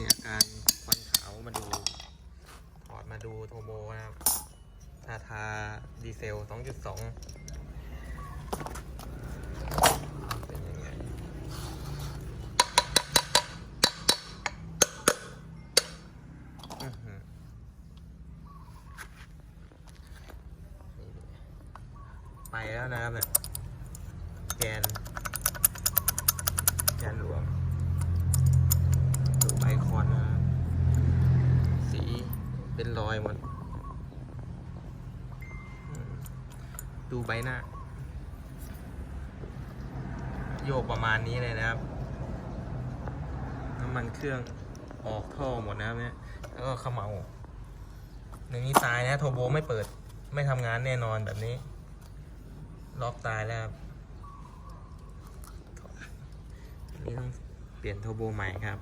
นี่ยการควันขาวมาดูถอดมาดูโทโบนะครับทาทาดีเซล 2.2 เป็นยังไงไปแล้วนะครับเนี่ยแกน เป็นรอยหมด ดูใบหน้า โยกประมาณนี้เลยนะครับ น้ำมันเครื่องออกท่อหมดนะครับเนี่ย แล้วก็เขมเมาหนึ่งนี้ตายนะโทโบไม่เปิดไม่ทำงานแน่นอนแบบนี้ ล็อกตายแล้วครับนนี้ต้องเปลี่ยนโทโบใหม่ครับ